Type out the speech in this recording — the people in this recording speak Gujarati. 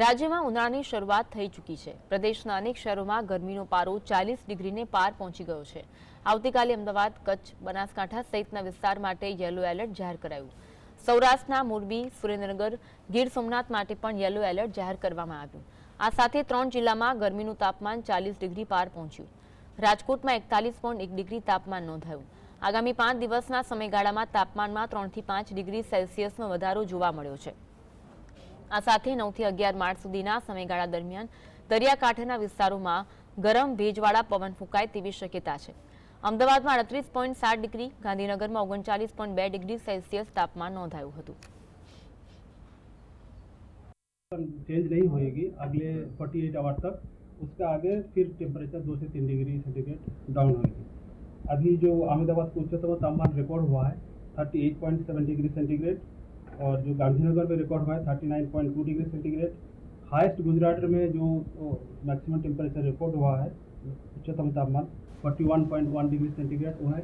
રાજ્યમાં ઉનાળાની શરૂઆત થઈ ચૂકી છે. પ્રદેશના અનેક શહેરોમાં ગરમીનો પારો ચાલીસ ડિગ્રીને પાર પહોંચી ગયો છે. આવતીકાલે અમદાવાદ, કચ્છ, બનાસકાંઠા સહિતના વિસ્તાર માટે યલો એલર્ટ જાહેર કરાયું. સૌરાષ્ટ્રના મોરબી, સુરેન્દ્રનગર, ગીર સોમનાથ માટે પણ યલો એલર્ટ જાહેર કરવામાં આવ્યું. આ સાથે ત્રણ જિલ્લામાં ગરમીનું તાપમાન ચાલીસ ડિગ્રી પાર પહોંચ્યું. રાજકોટમાં એકતાલીસ પોઈન્ટ એક ડિગ્રી તાપમાન નોંધાયું. આગામી પાંચ દિવસના સમયગાળામાં તાપમાનમાં ત્રણથી પાંચ ડિગ્રી સેલ્સિયસનો વધારો જોવા મળ્યો છે. આ સાથે નવથી અગિયાર માર્ચ સુધીના સમયગાળા દરમિયાન દરિયાકાંઠાના વિસ્તારોમાં ગરમ ભેજવાળા પવન ફૂંકાય તેવી શક્યતા છે અમદાવાદમાં અડત્રીસ પોઈન્ટ સાત ડિગ્રી ગાંધીનગરમાં ઓગણચાલીસ પોઈન્ટ બે ડિગ્રી સેલ્સિયસ તાપમાન નોંધાયું હતું चेंज नहीं होएगी अगले 48 आवर तक उसका आगे फिर टेम्परेचर दो से तीन डिग्री सेंटीग्रेड डाउन होएगी अभी जो अहमदाबाद का उच्चतम तापमान रिकॉर्ड हुआ है 38.7 डिग्री सेंटीग्रेड और जो गांधीनगर में रिकॉर्ड हुआ है 39.2 डिग्री सेंटीग्रेड हाइस्ट गुजरात में जो मैक्सिमम टेम्परेचर रिकॉर्ड हुआ है, उच्चतम तापमान 41.1 डिग्री सेंटीग्रेड वो है।